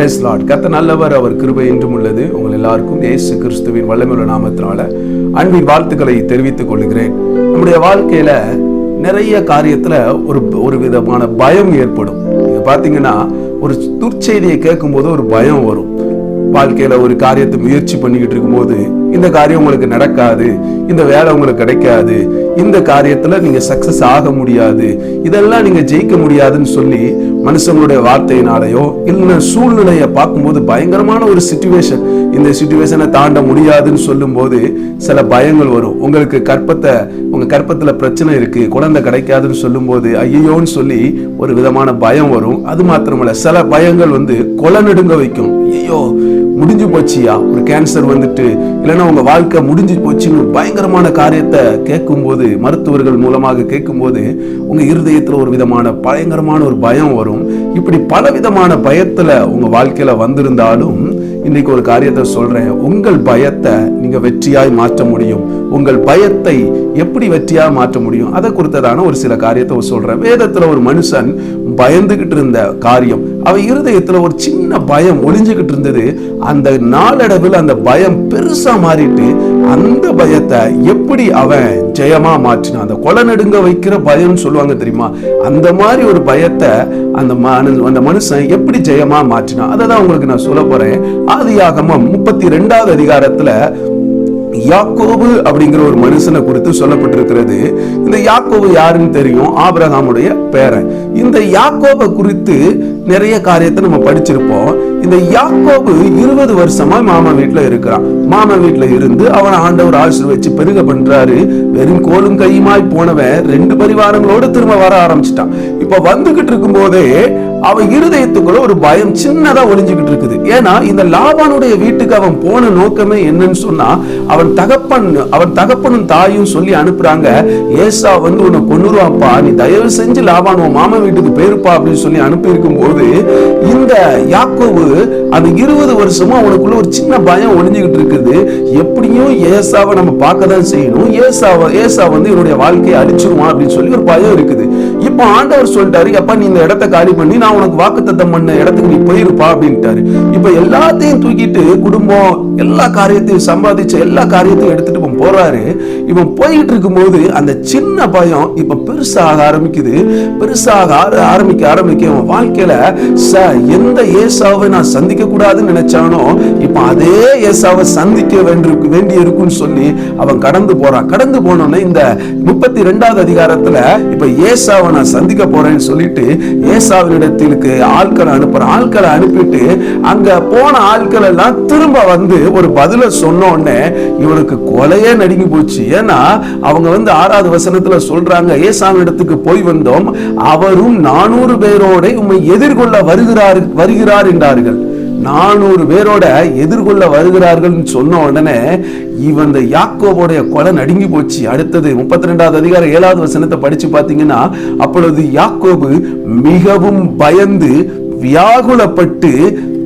Price Lord கத்த நல்லவர் அவர் கிருபை என்றும் உள்ளது. உங்கள் எல்லாருக்கும் இயேசு கிறிஸ்துவின் வல்லமையுள்ள நாமத்தினால அன்பின் வாழ்த்துக்களை தெரிவித்துக் கொள்கிறேன். நம்முடைய வாழ்க்கையில நிறைய காரியத்துல ஒரு ஒரு விதமான பயம் ஏற்படும். நீங்க பாத்தீங்கன்னா ஒரு துர்ச்செய்தியை கேட்கும்போது ஒரு பயம் வரும். வாழ்க்கையில ஒரு காரியத்தை முயற்சி பண்ணிக்கிட்டு இருக்கும்போது இந்த காரியம் உங்களுக்கு நடக்காது இந்த வேலை உங்களுக்கு கிடைக்காது இந்த காரியத்துல நீங்க சக்சஸ் ஆக முடியாது இதெல்லாம் நீங்க ஜெயிக்க முடியாதுன்னு சொல்லி மனுஷங்களுடைய வார்த்தையினாலேயோ இல்ல சூழ்நிலையை பார்க்கும்போது பயங்கரமான ஒரு சுச்சுவேஷன் இந்த சுச்சுவேஷனை தாண்ட முடியாதுன்னு சொல்லும்போது சில பயங்கள் வரும். உங்களுக்கு கற்பத்தை உங்க கற்பத்துல பிரச்சனை இருக்கு குழந்தை கிடைக்காதுன்னு சொல்லும் போது ஐயோன்னு சொல்லி ஒரு விதமான பயம் வரும். அது மாத்திரமல்ல சில பயங்கள் வந்து கொலை நடுங்க வைக்கும். ஐயோ முடிஞ்சு போச்சியா? ஒரு கேன்சர் வந்துட்டு இல்லைன்னா உங்க வாழ்க்கை முடிஞ்சு போச்சுன்னு பயங்கரமான காரியத்தை கேட்கும்போது மருத்துவர்கள் மூலமாக கேட்கும்போது உங்க இருதயத்துல ஒரு விதமான பயங்கரமான ஒரு பயம் வரும். இப்படி பல விதமான பயத்துல உங்க வாழ்க்கையில வந்திருந்தாலும் இன்னைக்கு ஒரு காரியத்தை சொல்றேன். உங்கள் பயத்தை நீங்க வெற்றியாய் மாற்ற முடியும். உங்கள் பயத்தை எப்படி வெற்றியா மாற்ற முடியும்? அதை குறித்ததான ஒரு சில காரியத்தை சொல்றேன். வேதத்துல ஒரு மனுஷன் பயந்துகிட்டு இருந்த காரியம் அவன் இருதயத்துல ஒரு சின்ன பயம் ஒளிஞ்சுகிட்டு இருந்தது. அந்த நாளடைவில் அந்த பயம் பெருசா மாறிட்டு அந்த பயத்தை எப்படி அவன் ஜெயமா மாற்றினான்? அந்த கொலை நடுங்க வைக்கிற பயம்னு சொல்லுவாங்க தெரியுமா? அந்த மாதிரி ஒரு பயத்தை அந்த மனு- அந்த மனுஷன் எப்படி ஜெயமா மாற்றினான்? அதை தான் உங்களுக்கு நான் சொல்ல போறேன். ஆதியாகமம் முப்பத்தி ரெண்டாவது அதிகாரத்துல யாக்கோபு அப்படிங்கிற ஒரு மனுஷனை குறித்து சொல்லப்பட்டிருக்கிறது. இந்த யாக்கோபு யாருன்னு தெரியும்? ஆபிரகாமுடைய பேரன். இந்த யாக்கோபை குறித்து நிறைய காரியத்தை நம்ம படிச்சிருப்போம். இந்த யாக்கோபு இருபது வருஷமா மாமா வீட்டுல இருக்கிறான். மாமா வீட்டுல இருந்து அவனை ஆண்டவர் ஆசீர்வச்சு பெருக பண்றாரு. வெறும் கோலும் கையுமாய் போனவன் ரெண்டு பரிவாரங்களோட திரும்ப வர ஆரம்பிச்சிட்டான். இப்ப வந்துகிட்டு இருக்கும் போதே அவன் இருதயத்துக்குள்ள ஒரு பயம் சின்னதா ஒளிஞ்சுக்கிட்டு இருக்குது. ஏன்னா இந்த லாபானுடைய வீட்டுக்கு அவன் போன நோக்கமே என்னன்னு சொன்னா அவன் தகப்பன் அவன் தகப்பனும் தாயும் சொல்லி அனுப்புறாங்க ஏசா வந்து உன்னை கொண்டுருவாப்பா நீ தயவு செஞ்சு லாபான் உன் மாமன் வீட்டுக்கு போயிருப்பா அப்படின்னு சொல்லி அனுப்பி இருக்கும் போது இந்த யாக்கோவு அந்த இருபது வருஷமா அவனுக்குள்ள ஒரு சின்ன பயம் ஒளிஞ்சுக்கிட்டு இருக்குது. எப்படியும் ஏசாவை நம்ம பார்க்க தான் செய்யணும். ஏசாவை ஏசா வந்து என்னுடைய வாழ்க்கையை அழிச்சிருவான் அப்படின்னு சொல்லி ஒரு பயம் இருக்குது. அப்போ ஆண்டவர் சொல்லிட்டாரு அப்பா நீ இந்த இடத்த காலி பண்ணி நான் உனக்கு வாக்குத்தத்தம் பண்ண இடத்துக்கு நீ போயிருப்பா அப்படின்ட்டாரு. இப்ப எல்லாத்தையும் தூக்கிட்டு குடும்பம் எல்லா காரியத்தையும் சம்பாதிச்ச எல்லா காரியத்தையும் எடுத்துட்டு இவன் போறாரு. இவன் போயிட்டு இருக்கும்போது அந்த சின்ன பயம் இப்ப பெருசாக ஆரம்பிக்குது. பெருசாக ஆரம்பிக்க ஆரம்பிக்க அவன் வாழ்க்கையில ச எந்த ஏசாவை நான் சந்திக்க கூடாதுன்னு நினைச்சானோ இப்ப அதே ஏசாவை சந்திக்க வேண்டி வேண்டி இருக்குன்னு சொல்லி அவன் கடந்து போறான். கடந்து போனோடனே இந்த முப்பத்தி ரெண்டாவது அதிகாரத்துல இப்ப ஏசாவை நான் சந்திக்க போறேன்னு சொல்லிட்டு ஏசாவினிடத்திற்கு ஆட்களை அனுப்புற ஆட்களை அனுப்பிட்டு அங்க போன ஆட்கள் எல்லாம் திரும்ப வந்து ஒரு பதில சொன்ன உடனே இவனுக்கு கொலையே நடுங்கி போச்சு. ஏன்னா அவங்க வந்து ஆறாவது வசனத்துல சொல்றாங்க ஏசாவினிடத்துக்கு போய் வந்தோம் அவரும் நானூறு பேரோட உம்மை எதிர்கொள்ள வருகிறார் வருகிறார் என்றார்கள். நானூறு பேரோட எதிர்கொள்ள வருகிறார்கள் சொன்ன உடனே இவன் இந்த யாக்கோபுடைய கொலை நடுங்கி போச்சு. அடுத்தது முப்பத்தி ரெண்டாவது அதிகாரம் ஏழாவது வசனத்தை படிச்சு பார்த்தீங்கன்னா அப்பொழுது யாக்கோபு மிகவும் பயந்து வியாகுலப்பட்டு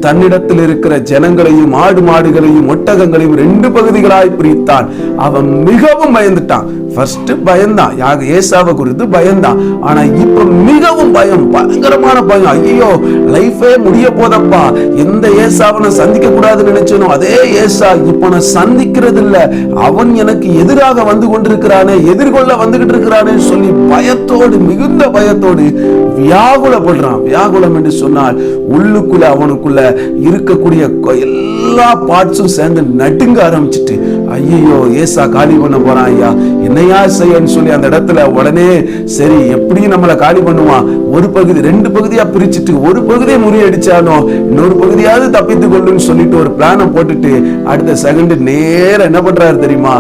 தன்னிடத்தில் இருக்கிற ஜனங்களையும் ஆடு மாடுகளையும் ஒட்டகங்களையும் ரெண்டு பகுதிகளாய் பிரித்தான். அவன் மிகவும் பயந்துட்டான். ஃபர்ஸ்ட் பயந்தான். யாக ஏசாவை குறித்து பயந்தான். ஆனா இப்ப மிகவும் பயம் பயங்கரமான பயம். ஐயோ லைஃபே முடிய போதப்பா. எந்த ஏசாவை நான் சந்திக்க கூடாதுன்னு நினைச்சனோ அதே ஏசா இப்ப நான் சந்திக்கிறது இல்ல அவன் எனக்கு எதிராக வந்து கொண்டிருக்கிறானே எதிர்கொள்ள வந்துகிட்டு இருக்கிறானே சொல்லி பயத்தோடு மிகுந்த பயத்தோடு வியாகுலப்படுறான். வியாகுலம் என்று சொன்னால் உள்ளுக்குள்ள அவனுக்குள்ள இருக்கக்கூடிய எல்லா பார்ட்ஸும் சேர்ந்து நடுங்க ஆரம்பிச்சிட்டு ஐயோ ஏசா காலி பண்ண போறான் ஐயா என்னையா செய்யன்னு சொல்லி அந்த இடத்துல உடனே சரி எப்படியும் நம்மளை காலி பண்ணுவான். ஒரு பகுதி ரெண்டு பகுதியா பிரிச்சுட்டு ஒரு பகுதியை முறியடிச்சானோ இன்னொரு பகுதியாவது தப்பித்து கொள்ளுன்னு சொல்லிட்டு ஒரு பிளானை போட்டுட்டு அடுத்த செகண்ட் நேர என்ன பண்றாரு தெரியுமா?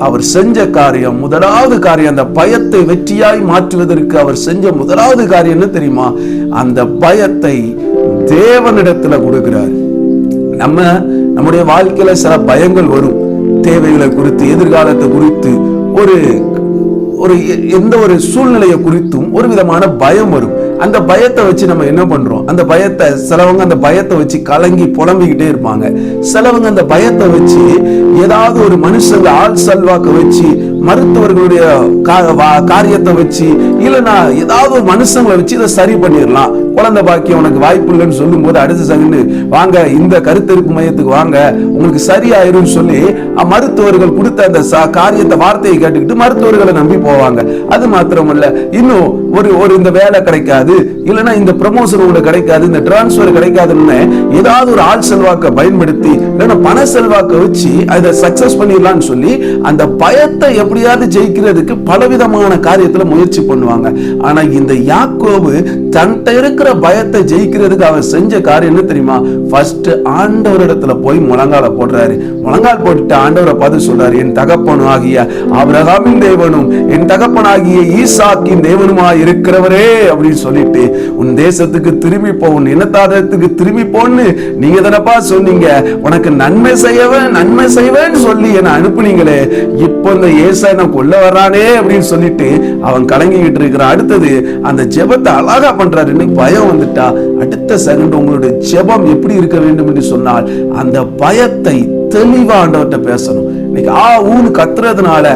அவர் செஞ்ச காரியம் முதலாவது காரியம் அந்த பயத்தை வெற்றியாய் மாற்றுவதற்கு அவர் செஞ்ச முதலாவது காரியம் என்ன தெரியுமா? அந்த பயத்தை தேவனிடத்துல கொடுக்கிறார். நம்ம நம்முடைய வாழ்க்கையில சில பயங்கள் வரும். தேவைகளை குறித்து எதிர்காலத்தை குறித்து ஒரு ஒரு எ- எந்த ஒரு சூழ்நிலையை குறித்தும் ஒரு விதமான பயம் வரும். அந்த பயத்தை வச்சு நம்ம என்ன பண்றோம்? அந்த பயத்தை சிலவங்க அந்த பயத்தை வச்சு கலங்கி புலம்பிக்கிட்டே இருப்பாங்க. சிலவங்க அந்த பயத்தை வச்சு ஏதாவது ஒரு மனுஷங்க ஆள் செல்வாக்க வச்சு மருத்துவர்களுடைய வா- காரியத்தை வச்சு இல்லைன்னா ஏதாவது மனுஷங்களை வச்சு இதை சரி பண்ணிடலாம். குழந்தை பாக்கியம் உனக்கு வாய்ப்பு இல்லைன்னு சொல்லும் போது அடுத்த சங்கன்னு வாங்க இந்த கருத்தரிப்பு மையத்துக்கு வாங்க உங்களுக்கு சரியாயிரும் சொல்லி மருத்துவர்கள் கொடுத்த அந்த காரியத்தை வார்த்தையை கேட்டுக்கிட்டு மருத்துவர்களை நம்பி போவாங்க. அது மாத்திரமல்ல இன்னும் ஒரு ஒரு இந்த வேலை கிடைக்காது இல்லைன்னா இந்த ப்ரமோஷன் உங்களுக்கு கிடைக்காது இந்த டிரான்ஸ்ஃபர் கிடைக்காதுன்னு ஏதாவது ஒரு ஆள் செல்வாக்கை பயன்படுத்தி இல்லைன்னா பண செல்வாக்கை வச்சு அதை சக்சஸ் பண்ணிடலாம்னு சொல்லி அந்த பயத்தை எப்படியாவது ஜெயிக்கிறதுக்கு பலவிதமான காரியத்தில் முயற்சி பண்ணுவாங்க. ஆனா இந்த யாக்கோபு தன்கிட்ட இருக்கிற பயத்தை ஜெயிக்கிறதுக்கு அவர் செஞ்ச காரியம் என்ன தெரியுமா? ஃபர்ஸ்ட் ஆண்டவரிடத்துல போய் முழங்கால போடுறாரு. முழங்கால் போட்டுட்டு ஆண்டவரை பார்த்து சொல்றாரு என் தகப்பனும் ஆகிய அவரகாமின் தேவனும் என் தகப்பனாகிய ஈசாக்கின் தேவனுமாய் இருக்கிறவரே அப்படின்னு சொல்லிட்டு உன் தேசத்துக்கு திரும்பி போ உன் இனத்தாதத்துக்கு திரும்பி போன்னு நீங்க தானப்பா சொன்னீங்க. உனக்கு நன்மை செய்யவேன் நன்மை செய்வேன்னு சொல்லி என்ன அனுப்புனீங்களே. இப்போ இந்த ஏசா என்ன கொல்ல வர்றானே அப்படின்னு சொல்லிட்டு அவன் கலங்கிக்கிட்டு இருக்கிறான். அடுத்தது அந்த ஜெபத்தை அழகா பண்றாரு. இன்னைக்கு பயம் வந்துட்டா. அடுத்த செகண்ட் உங்களுடைய ஜெபம் எப்படி இருக்க வேண்டும் என்று சொன்னால் அந்த பயத்தை தெளிவா ஆண்டவர்கிட்ட பேசணும். இன்னைக்கு ஆ ஊன்னு கத்துறதுனால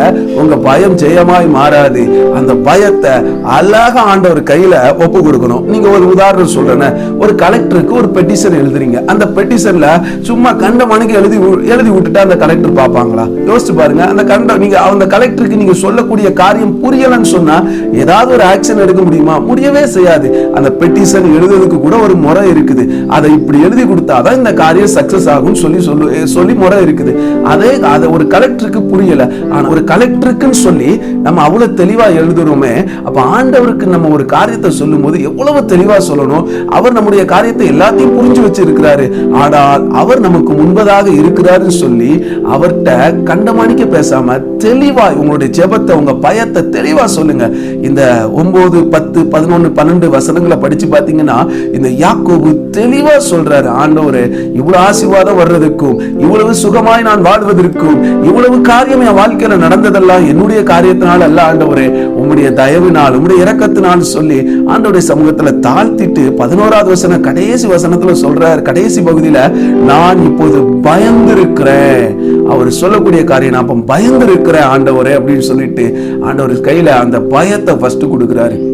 உங்க பயம் ஜெயமாய் மாறாது. அந்த பயத்தை அழகா ஆண்டவர் கையில ஒப்பு கொடுக்கணும். நீங்க ஒரு உதாரணம் சொல்றேன். ஒரு கலெக்டருக்கு ஒரு பெட்டிஷன் எழுதுறீங்க. அந்த பெட்டிஷன்ல சும்மா கண்ட மணிக்கு எழுதி எழுதி விட்டுட்டு அந்த கலெக்டர் பார்ப்பாங்களா? யோசிச்சு பாருங்க. அந்த கண்ட நீங்க அந்த கலெக்டருக்கு நீங்க சொல்லக்கூடிய காரியம் புரியலன்னு சொன்னா ஏதாவது ஒரு ஆக்ஷன் எடுக்க முடியுமா? முடியவே செய்யாது. அந்த பெட்டிஷன் எழுதுறதுக்கு கூட ஒரு முறை இருக்குது. அதை இப்படி எழுதி கொடுத்தாதான் இந்த காரியம் சக்சஸ் ஆகும் சொல்லி சொல்லு சொல்லி முறை இருக்குது. அதே அதை ஒரு கலெக்டருக்கு புரியல. ஆனா ஒரு கலெக்டருக்குன்னு சொல்லி நம்ம அவ்வளவு தெளிவா எழுதுறோமே அப்ப ஆண்டவருக்கு நம்ம ஒரு காரியத்தை சொல்லும் போது எவ்வளவு தெளிவா சொல்லணும்? அவர் நம்முடைய காரியத்தை எல்லாத்தையும் புரிஞ்சு வச்சிருக்கிறாரு. ஆனால் அவர் நமக்கு முன்பதாக இருக்கிறாருன்னு சொல்லி அவர்கிட்ட கண்டமானிக்க பேசாம தெளிவாய் உங்களுடைய ஜெபத்தை உங்க பயத்தை தெளிவா சொல்லுங்க. இந்த ஒன்பது பத்து பதினொன்னு பன்னெண்டு வசனங்களை படிச்சு பாத்தீங்கன்னா இந்த யாக்கோபு தெளிவா சொல்றாரு ஆண்டவரு இவ்வளவு ஆசீர்வாதம் வர்றதுக்கும் இவ்வளவு சுகமாய் நான் வாழ்வதற்கும் இவ்வளவு காரியம் என் வாழ்க்கையில நடந்ததெல்லாம் என்னுடைய காரியத்தினால் அல்ல ஆண்டவரே. உம்முடைய தயவினால் உம்முடைய இறக்கத்தினால் சொல்லி ஆண்டவருடைய சமூகத்துல தாழ்த்திட்டு பதினோராவது வசனம் கடைசி வசனத்துல சொல்றார். கடைசி பகுதியில நான் இப்போது பயந்திருக்கிறேன். அவர் சொல்லக்கூடிய காரியம் நான் பயந்திருக்கிறேன் ஆண்டவரே அப்படின்னு சொல்லிட்டு ஆண்டவர் கையில அந்த பயத்தை ஃபர்ஸ்ட் கொடுக்குறாரு.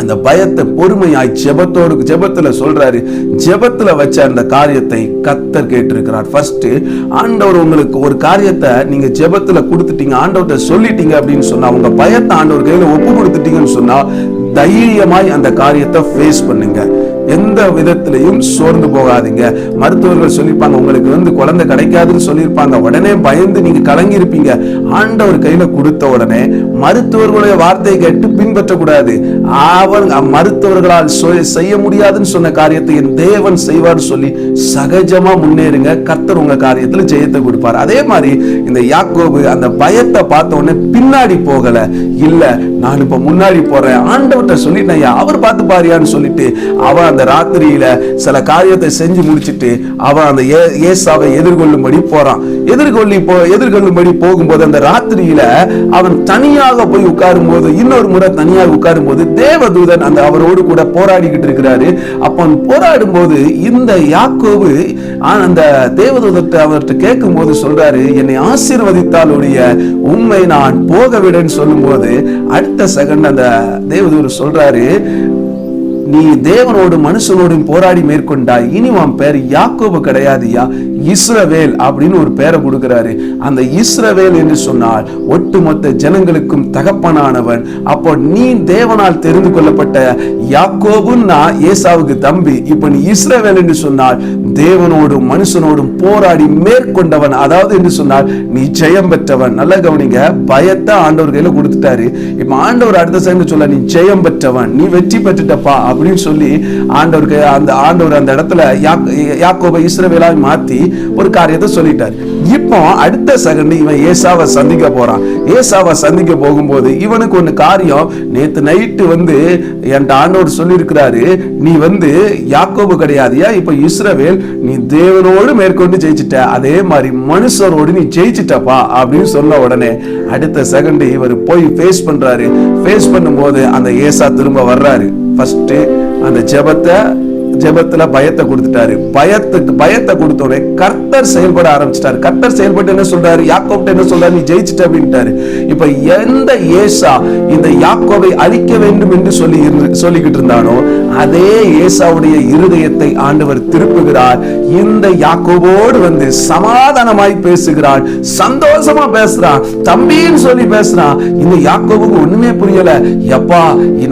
அந்த பயத்தை பொறுமையாய் ஜெபத்தோடு ஜெபத்துல சொல்றாரு. ஜெபத்துல வச்ச அந்த காரியத்தை கத்தர் கேட்டிருக்கிறார். ஃபர்ஸ்ட் ஆண்டவர் உங்களுக்கு ஒரு காரியத்தை நீங்க ஜெபத்துல கொடுத்துட்டீங்க ஆண்டவர்கிட்ட சொல்லிட்டீங்க அப்படின்னு சொன்னா உங்க பயத்தை ஆண்டவர் கையில ஒப்பு கொடுத்துட்டீங்கன்னு சொன்னா தைரியமாய் அந்த காரியத்தை ஃபேஸ் பண்ணுங்க. எந்த விதத்திலையும் சோர்ந்து போகாதீங்க. மருத்துவர்கள் சொல்லியிருப்பாங்க உங்களுக்கு வந்து குழந்தை கிடைக்காதுன்னு சொல்லியிருப்பாங்க. உடனே பயந்து நீங்க கலங்கி இருப்பீங்க ஆண்டவர் கையில கொடுத்த உடனே மருத்துவர்களுடைய வார்த்தையை கேட்டு பின்பற்றக்கூடாது. அவன் மருத்துவர்களால் செய்ய முடியாதுன்னு சொன்ன காரியத்தை என் தேவன் செய்வார்னு சொல்லி சகஜமா முன்னேறுங்க. கர்த்தர் உங்க காரியத்துல ஜெயத்தை கொடுப்பார். அதே மாதிரி இந்த யாக்கோபு அந்த பயத்தை பார்த்த உடனே பின்னாடி போகல. இல்ல நான் இப்ப முன்னாடி போறேன். ஆண்டவர்கிட்ட சொல்லிட்டேன் அவர் பார்த்து பாரியான்னு சொல்லிட்டு அவன் அந்த ராத்திரியில சில காரியத்தை செஞ்சு முடிச்சிட்டு அவன் அந்த ஏசாவை எதிர்கொள்ளும்படி போறான். எதிர்கொள்ளி போ எதிர்கொள்ளும்படி போகும்போது அந்த ராத்திரியில அவன் தனியாக போய் உட்காரும் போது இன்னொரு முறை தனியாக உட்காரும் போது தேவதூதன் அந்த அவரோடு கூட போராடிக்கிட்டு இருக்கிறாரு. அப்பன் போராடும் போது இந்த யாக்கோவு அந்த தேவதூதத்தை அவர்கிட்ட கேட்கும் போது சொல்றாரு என்னை ஆசீர்வதித்தால் ஒழிய உண்மை நான் போக விடன்னு சொல்லும்போது அடுத்த செகண்ட் அந்த தேவதூர் சொல்றாரு நீ தேவனோடு மனுஷனோடும் போராடி மேற்கொண்டாய். இனி உன் பேர் யாக்கோபு கிடையாதுயா இஸ்ரவேல் அப்படின்னு ஒரு பேரை கொடுக்கிறாரு. அந்த இஸ்ரவேல் என்று சொன்னால் ஒட்டுமொத்த ஜனங்களுக்கும் தகப்பனானவன். அப்போ நீ தேவனால் தெரிந்து கொள்ளப்பட்ட யாக்கோபுன்னா ஏசாவுக்கு தம்பி. இப்போ நீ இஸ்ரவேல் என்று சொன்னால் தேவனோடும் மனுஷனோடும் போராடி மேற்கொண்டவன். அதாவது என்று சொன்னால் நீ ஜெயம் பெற்றவன். நல்ல கவனிங்க பயத்தை ஆண்டவர் கையில கொடுத்துட்டாரு. இப்ப ஆண்டவர் அடுத்த சேர்ந்து சொல்ல நீ ஜெயம் பெற்றவன். நீ வெற்றி பெற்றுட்டப்பா. அப்படின்னு சொல்லி ஆண்டவருக்கு அந்த ஆண்டவர் அந்த இடத்துல யாக்கோப யாக்கோபை இஸ்ரவேலாய் மாத்தி ஒரு காரியத்தை சொல்லிட்டார். இப்போ அடுத்த செகண்ட் இவன் ஏசாவை சந்திக்க போறான். ஏசாவை சந்திக்க போகும்போது இவனுக்கு ஒன்று காரியம் நேற்று நைட்டு வந்து என் ஆண்டவர் சொல்லியிருக்கிறாரு. நீ வந்து யாக்கோபு கிடையாதியா? இப்போ இஸ்ரவேல் நீ தேவனோடு மேற்கொண்டு ஜெயிச்சிட்ட அதே மாதிரி மனுஷரோடு நீ ஜெயிச்சிட்டப்பா அப்படின்னு சொன்ன உடனே அடுத்த செகண்ட் இவர் போய் ஃபேஸ் பண்றாரு. ஃபேஸ் பண்ணும்போது அந்த ஏசா திரும்ப வர்றாரு. ஃபர்ஸ்ட் அந்த ஜெபத்தை ஜெபத்துல பயத்தை கொடுத்துட்டாரு. பயத்துக்கு பயத்தை கொடுத்தோடனே கர்த்தர் செயல்பட ஆரம்பிச்சிட்டாரு. கர்த்தர் செயல்பட்டு என்ன சொல்றாரு? யாக்கோப்ட்ட என்ன சொல்றாரு? நீ ஜெயிச்சிட்ட அப்படின்ட்டாரு. இப்ப எந்த ஏசா இந்த யாக்கோவை அழிக்க வேண்டும் என்று சொல்லி சொல்லிக்கிட்டு இருந்தானோ அதே ஏசாவுடைய இருதயத்தை ஆண்டவர் திருப்புகிறார். இந்த யாக்கோவோடு வந்து சமாதானமாய் பேசுகிறார். சந்தோஷமா பேசுறான். தம்பின்னு சொல்லி பேசுறான். இந்த யாக்கோவுக்கு ஒண்ணுமே புரியல. எப்பா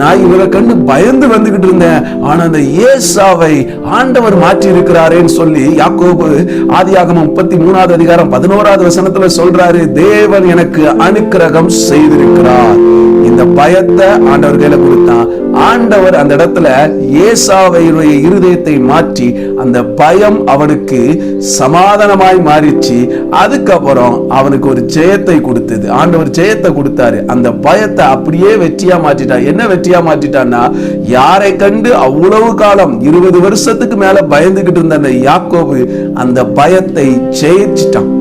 நான் இவரை கண்டு பயந்து வந்துகிட்டு இருந்தேன். ஆனா அந்த ஏசா ஏசாவை ஆண்டவர் மாற்றி இருக்கிறாரேன்னு சொல்லி யாக்கோபு ஆதியாகமம் முப்பத்தி மூணாவது அதிகாரம் பதினோராவது வசனத்துல சொல்றாரு தேவன் எனக்கு அனுக்கிரகம் செய்திருக்கிறார். இந்த பயத்தை ஆண்டவர் கையில கொடுத்தான் ஆண்டவர் அந்த இடத்துல ஏசாவையுடைய இருதயத்தை மாற்றி அந்த பயம் அவனுக்கு சமாதானமாய் மாறிச்சு. அதுக்கப்புறம் அவனுக்கு ஒரு ஜெயத்தை கொடுத்தது. ஆண்டவர் ஜெயத்தை கொடுத்தாரு. அந்த பயத்தை அப்படியே வெற்றியா மாற்றிட்டான் என்ன வெற்றியா மாற்றிட்டான்னா யாரை கண்டு அவ்வளவு காலம் இருபது வருஷத்துக்கு மேல பயந்துகிட்டு இருந்த அந்த யாக்கோபு அந்த பயத்தை ஜெயிச்சிட்டான்.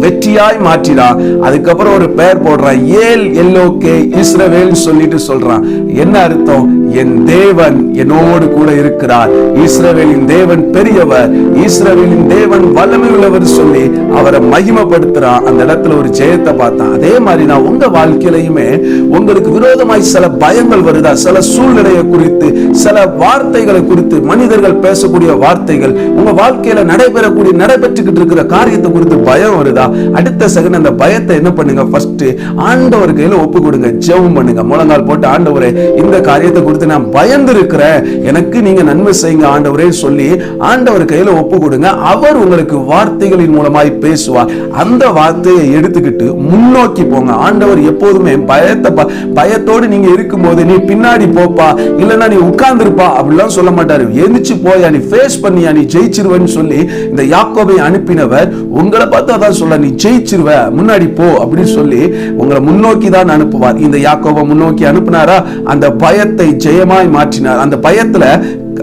வெற்றியாய் மாற்றிடா. அதுக்கப்புறம் ஒரு பெயர் போடுறான் ஏல் எல்லோகே இஸ்ரவேல் சொல்லிட்டு சொல்றான். என்ன அர்த்தம்? என் தேவன் என்னோடு கூட இருக்கிறார். இஸ்ரவேலின் தேவன் பெரியவர். இஸ்ரவேலின் தேவன் வல்லமை உள்ளவர் சொல்லி அவரை மகிமைப்படுத்துறான் அந்த இடத்துல ஒரு ஜெயத்தை பார்த்தான். அதே மாதிரி நான் உங்க வாழ்க்கையிலையுமே உங்களுக்கு விரோதமாய் சில பயங்கள் வருதா? சில சூழ்நிலையை குறித்து சில வார்த்தைகளை குறித்து மனிதர்கள் பேசக்கூடிய வார்த்தைகள் உங்க வாழ்க்கையில நடைபெறக்கூடிய நடைபெற்றுக்கிட்டு இருக்கிற காரியத்தை குறித்து பயம் வருதா? அடுத்த செகண்ட் அந்த பயத்தை என்ன பண்ணுங்க? ஃபர்ஸ்ட் ஆண்டவர் கையில ஒப்பு கொடுங்க. ஜெபம் பண்ணுங்க. முழங்கால் போட்டு ஆண்டவரை இந்த காரியத்தை குறித்து நான் பயந்து இருக்கிறேன் எனக்கு நீங்க நன்மை செய்யுங்க ஆண்டவரே சொல்லி ஆண்டவர் கையில ஒப்பு கொடுங்க. அவர் உங்களுக்கு வார்த்தைகளின் மூலமாய் பேசுவார். அந்த வார்த்தையை எடுத்துக்கிட்டு முன்னோக்கி போங்க. ஆண்டவர் எப்போதுமே பயத்தை பயத்தோடு நீங்க இருக்கும்போது நீ பின்னாடி போப்பா இல்லைன்னா நீ உட்கார்ந்துருப்பா அப்படிலாம் சொல்ல மாட்டாரு. எந்திரிச்சு போயா நீ ஃபேஸ் பண்ணியா நீ ஜெயிச்சிருவன்னு சொல்லி இந்த யாக்கோபை அனுப்பினவர் உங்களை பார்த்து அதான் சொல்ல நீ ஜெயிச்சிருவ முன்னாடி போ அப்படின்னு சொல்லி உங்களை முன்னோக்கி தான் அனுப்புவார். இந்த யாக்கோபை முன்னோக்கி அனுப்புனாரா? அந்த பயத்தை ஜெயமாய் மாற்றினார். அந்த பயத்துல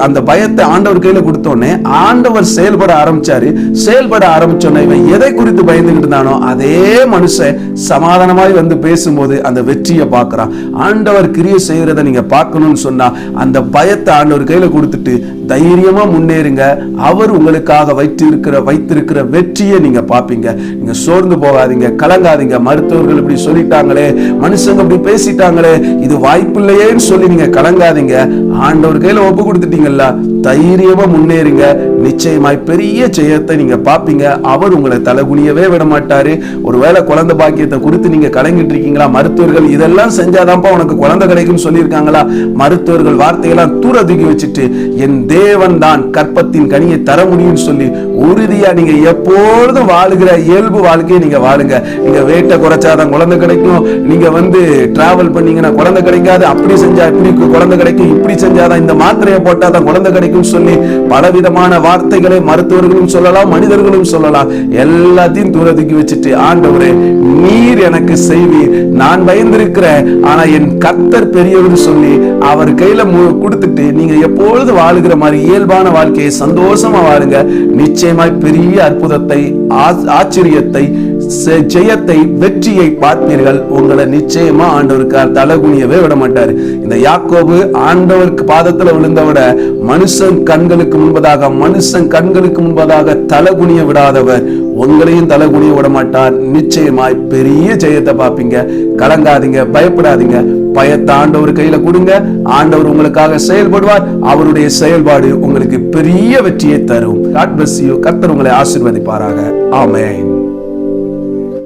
அந்த பயத்தை ஆண்டவர் கையில கொடுத்தோடனே ஆண்டவர் செயல்பட ஆரம்பிச்சாரு. செயல்பட ஆரம்பிச்சோடனே இவன் எதை குறித்து பயந்துகிட்டு இருந்தானோ அதே மனுஷன் சமாதானமாய் வந்து பேசும்போது அந்த வெற்றியை பார்க்கறான். ஆண்டவர் கிரியை செய்யறதை நீங்க பார்க்கணும்னு சொன்னா அந்த பயத்தை ஆண்டவர் கையில கொடுத்துட்டு தைரியமா முன்னேறுங்க. அவர் உங்களுக்காக வைத்திருக்கிற வைத்திருக்கிற வெற்றியை நீங்க பார்ப்பீங்க. நீங்க சோர்ந்து போகாதீங்க கலங்காதீங்க. மருத்துவர்கள் இப்படி சொல்லிட்டாங்களே மனுஷங்க இப்படி பேசிட்டாங்களே இது வாய்ப்பில்லையேன்னு சொல்லி நீங்க கலங்காதீங்க. ஆண்டவர் கையில ஒப்பு கொடுத்துட்டீங்களா தைரியமா முன்னேறுங்க. நிச்சயமாய் பெரிய ஜெயத்தை நீங்க பார்ப்பீங்க அவர் உங்களை தலைகுனியவே விட மாட்டாரு ஒருவேளை குழந்தை பாக்கியத்தை குறித்து நீங்க கலங்கிட்டு இருக்கீங்களா? மருத்துவர்கள் இதெல்லாம் செஞ்சாதான்ப்பா உனக்கு குழந்தை கிடைக்கும் சொல்லியிருக்காங்களா? மருத்துவர்கள் வார்த்தையெல்லாம் தூர தூக்கி வச்சுட்டு என் தேவன் தான் கற்பத்தின் கனியை தர முடியும்னு சொல்லி உறுதியா நீங்க எப்பொழுதும் வாழுகிற இயல்பு வாழ்க்கையை நீங்க வாழுங்க. நீங்க வேட்டை குறைச்சாதான் குழந்தை கிடைக்கும். நீங்க வந்து டிராவல் பண்ணீங்கன்னா குழந்தை கிடைக்காது. அப்படி செஞ்சா இப்படி குழந்தை கிடைக்கும். இப்படி செஞ்சாதான் இந்த மாத்திரையை போட்டாதான் குழந்தை கிடைக்கும். சொல்லி பலவிதமான வார்த்தைகளை மருத்துவர்களும் சொல்லலாம் மனிதர்களும் சொல்லலாம். எல்லாத்தையும் தூரத்துக்கு வச்சுட்டு ஆண்டவரே நீர் எனக்கு செய்வீர். நான் பயந்திருக்கிறேன் ஆனா என் கத்தர் பெரியவர் சொல்லி அவர் கையில கொடுத்துட்டு நீங்க எப்பொழுது வாழுகிற மாதிரி இயல்பான வாழ்க்கையை சந்தோஷமா வாழுங்க. நிச்சயமாய் பெரிய அற்புதத்தை ஆச்சரியத்தை ஜெயத்தை வெற்றியை பார்ப்பீர்கள். உங்களை நிச்சயமா ஆண்டவருக்கு தலகுனியவே விட மாட்டாரு இந்த யாக்கோபு ஆண்டவருக்கு பாதத்துல விழுந்தவிட மனுஷன் கண்களுக்கு முன்பதாக மனுஷன் கண்களுக்கு முன்பதாக தலகுனிய விடாதவர். உங்களையும் தலகுனிய விட மாட்டார். நிச்சயமாய் பெரிய ஜெயத்தை பார்ப்பீங்க. கலங்காதீங்க பயப்படாதீங்க. பயத்தை ஆண்டவர் கையில கொடுங்க. ஆண்டவர் உங்களுக்காக செயல்படுவார். அவருடைய செயல்பாடு உங்களுக்கு பெரிய வெற்றியை தரும். காட் கர்த்தர் உங்களை ஆசிர்வதிப்பாராக. ஆமேன்